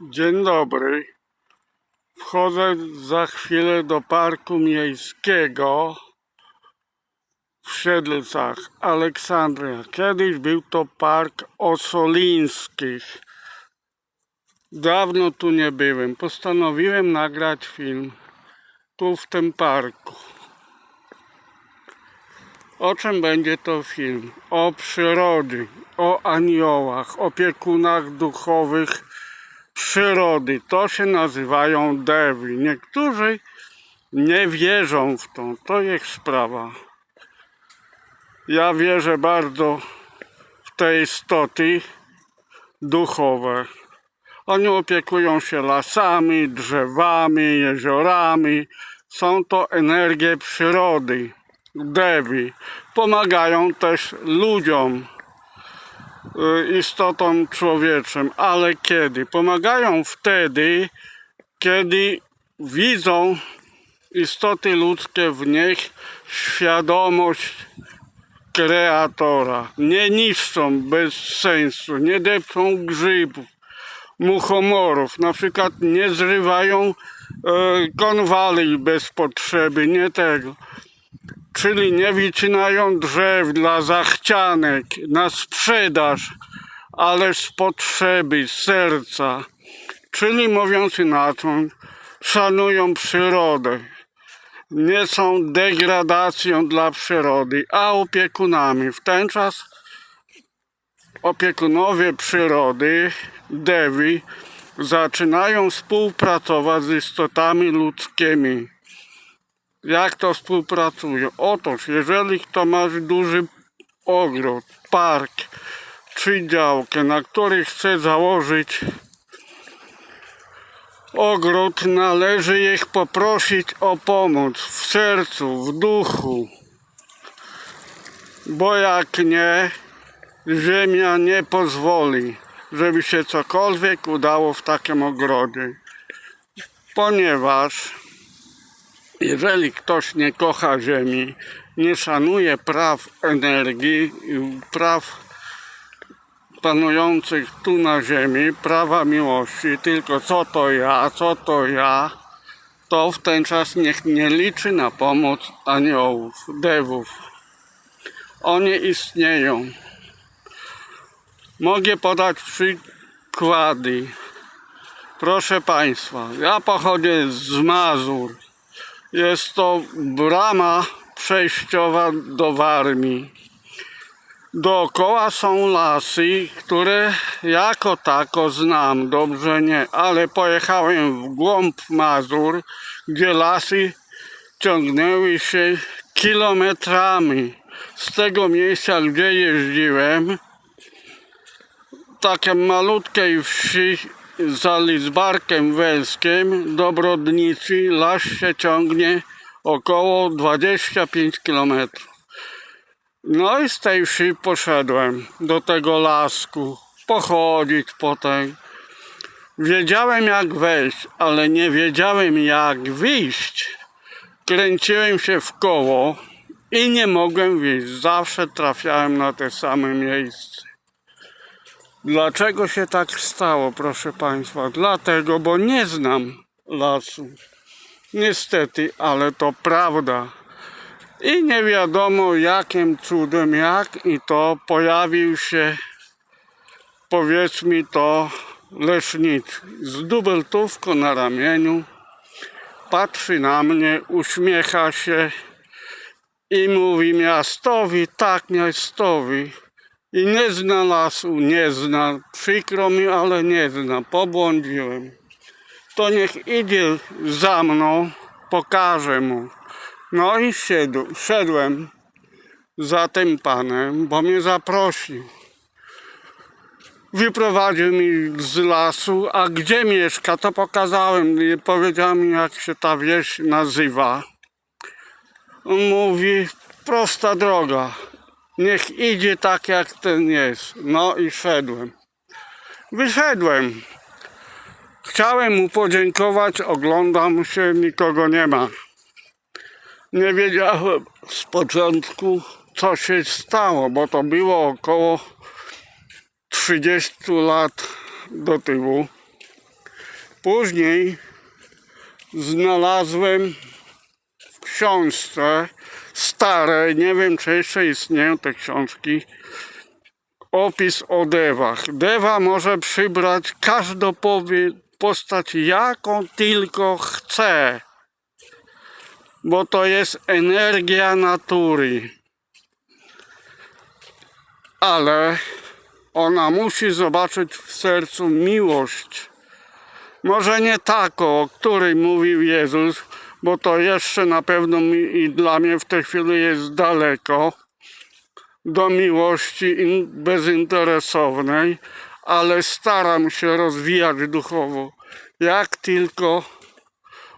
Dzień dobry. Wchodzę za chwilę do parku miejskiego w Siedlcach, Aleksandria. Kiedyś był to park Osolińskich. Dawno tu nie byłem. Postanowiłem nagrać film tu w tym parku. O czym będzie to film? O przyrodzie, o aniołach, opiekunach duchowych przyrody. To się nazywają dewi. Niektórzy nie wierzą w to. To ich sprawa. Ja wierzę bardzo w te istoty duchowe. Oni opiekują się lasami, drzewami, jeziorami. Są to energie przyrody. Dewi. Pomagają też ludziom istotom człowieczym, ale kiedy? Pomagają wtedy, kiedy widzą istoty ludzkie w nich świadomość kreatora. Nie niszczą bez sensu, nie depczą grzybów, muchomorów, na przykład nie zrywają e, konwali bez potrzeby, nie tego czyli nie wycinają drzew dla zachcianek na sprzedaż, ale z potrzeby, z serca. Czyli mówiąc inaczej, szanują przyrodę. Nie są degradacją dla przyrody, a opiekunami. W ten czas opiekunowie przyrody, dewi, zaczynają współpracować z istotami ludzkimi. Jak to współpracują? Otóż, jeżeli kto ma duży ogród, park czy działkę, na której chce założyć ogród, należy ich poprosić o pomoc w sercu, w duchu. Bo jak nie, ziemia nie pozwoli, żeby się cokolwiek udało w takim ogrodzie. Ponieważ jeżeli ktoś nie kocha Ziemi, nie szanuje praw energii, praw panujących tu na Ziemi, prawa miłości, tylko co to ja, co to ja, to w ten czas niech nie liczy na pomoc aniołów, dewów. Oni istnieją. Mogę podać przykłady. Proszę Państwa, ja pochodzę z Mazur. Jest to brama przejściowa do Warmii. Dookoła są lasy, które jako tako znam, dobrze nie, ale pojechałem w głąb Mazur, gdzie lasy ciągnęły się kilometrami. Z tego miejsca, gdzie jeździłem, takiej malutkiej wsi za Lidzbarkiem Welskiem do Brodnicy las się ciągnie około 25 km. No i z tej wsi poszedłem do tego lasku, pochodzić potem. Wiedziałem jak wejść, ale nie wiedziałem jak wyjść. Kręciłem się w koło i nie mogłem wyjść. Zawsze trafiałem na te same miejsce. Dlaczego się tak stało, proszę Państwa? Dlatego, bo nie znam lasu. Niestety, ale to prawda. I nie wiadomo jakim cudem, jak i to pojawił się, powiedzmy to, lesznicz z dubeltówką na ramieniu. Patrzy na mnie, uśmiecha się i mówi miastowi, tak miastowi. I nie zna lasu, nie zna. Przykro mi, ale nie zna. Pobłądziłem. To niech idzie za mną, pokażę mu. No i szedł, szedłem za tym panem, bo mnie zaprosił. Wyprowadził mi z lasu, a gdzie mieszka, to pokazałem. I powiedział mi, jak się ta wieś nazywa. On mówi, prosta droga. Niech idzie tak jak ten jest. No i szedłem. Wyszedłem. Chciałem mu podziękować, oglądam się, nikogo nie ma. Nie wiedziałem z początku, co się stało, bo to było około 30 lat do tyłu. Później znalazłem w książce starej, nie wiem czy jeszcze istnieją te książki, opis o dewach. Dewa może przybrać każdą postać jaką tylko chce, bo to jest energia natury. Ale ona musi zobaczyć w sercu miłość. Może nie taką, o której mówił Jezus, bo to jeszcze na pewno mi i dla mnie w tej chwili jest daleko do miłości in- bezinteresownej, ale staram się rozwijać duchowo, jak tylko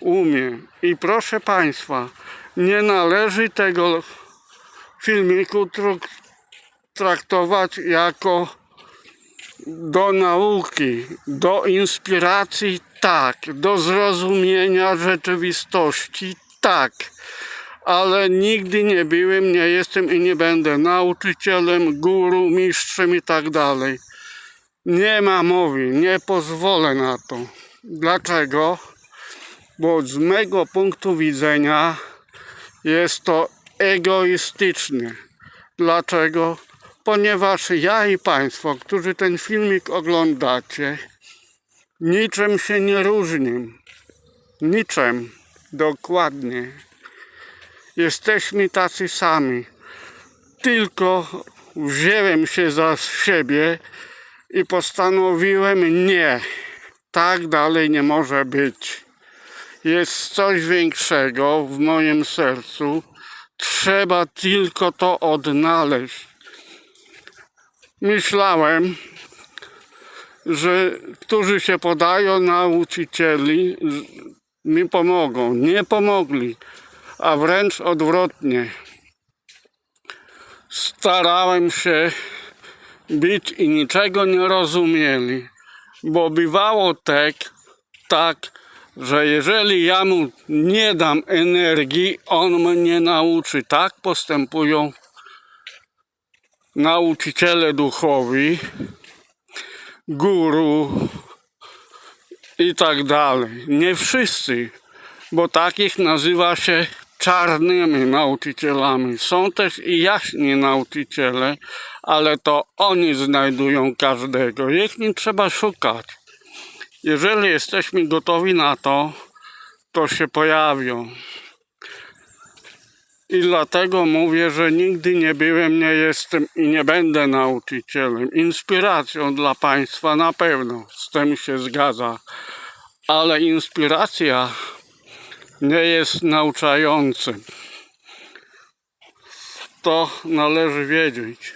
umiem. I proszę Państwa, nie należy tego filmiku trak- traktować jako do nauki, do inspiracji tak, do zrozumienia rzeczywistości tak, ale nigdy nie byłem, nie jestem i nie będę nauczycielem, guru, mistrzem i tak dalej. Nie ma mowy, nie pozwolę na to. Dlaczego? Bo z mego punktu widzenia jest to egoistyczne. Dlaczego? Ponieważ ja i Państwo, którzy ten filmik oglądacie, niczym się nie różnią. Niczym. Dokładnie. Jesteśmy tacy sami. Tylko wziąłem się za siebie i postanowiłem nie. Tak dalej nie może być. Jest coś większego w moim sercu. Trzeba tylko to odnaleźć. Myślałem, że którzy się podają nauczycieli mi pomogą. Nie pomogli, a wręcz odwrotnie. Starałem się być i niczego nie rozumieli, bo bywało tak, tak, że jeżeli ja mu nie dam energii, on mnie nauczy. Tak postępują nauczyciele duchowi, guru i tak dalej. Nie wszyscy, bo takich nazywa się czarnymi nauczycielami. Są też i jaśni nauczyciele, ale to oni znajdują każdego. Ich nie trzeba szukać. Jeżeli jesteśmy gotowi na to, to się pojawią. I dlatego mówię, że nigdy nie byłem, nie jestem i nie będę nauczycielem. Inspiracją dla Państwa na pewno, z tym się zgadza. Ale inspiracja nie jest nauczającym. To należy wiedzieć.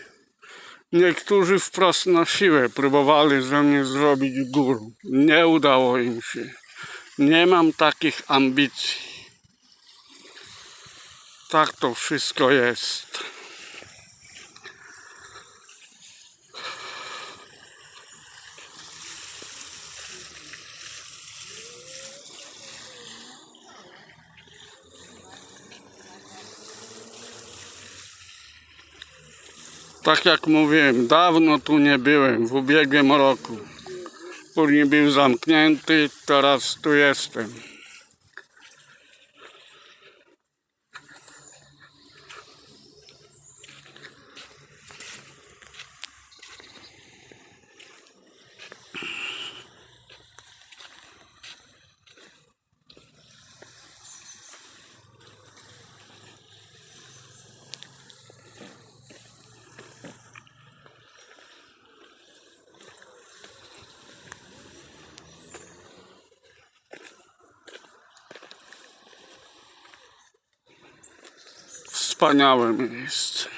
Niektórzy wprost na siłę próbowali ze mnie zrobić guru. Nie udało im się. Nie mam takich ambicji. To wszystko jest. Tak jak mówiłem, dawno tu nie byłem, w ubiegłym roku. Później był zamknięty, teraz tu jestem. Wspaniałe miejsce.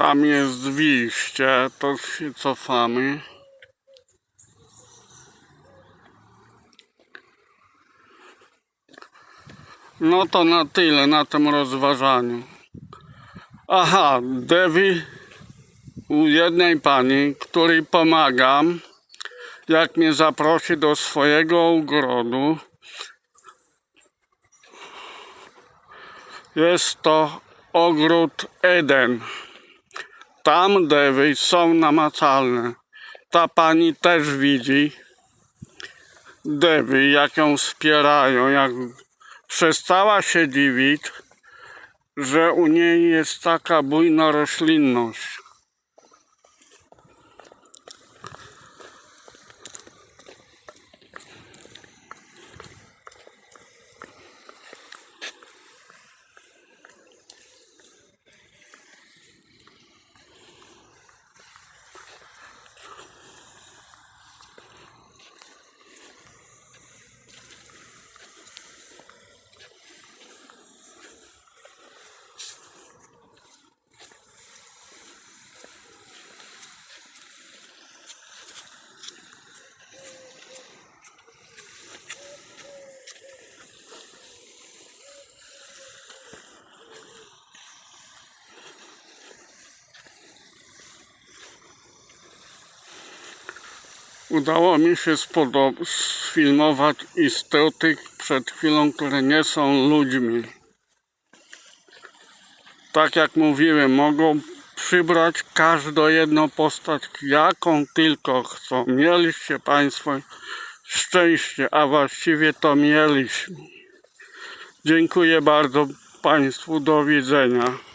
Tam jest wyjście, to się cofamy. No to na tyle na tym rozważaniu. Aha, Dewi u jednej pani, której pomagam, jak mnie zaprosi do swojego ogrodu, jest to ogród Eden. Tam dewy są namacalne. Ta pani też widzi dewy, jak ją wspierają, jak przestała się dziwić, że u niej jest taka bujna roślinność. Udało mi się sfilmować istoty przed chwilą, które nie są ludźmi. Tak jak mówiłem, mogą przybrać każdą jedną postać, jaką tylko chcą. Mieliście Państwo szczęście, a właściwie to mieliśmy. Dziękuję bardzo Państwu, do widzenia.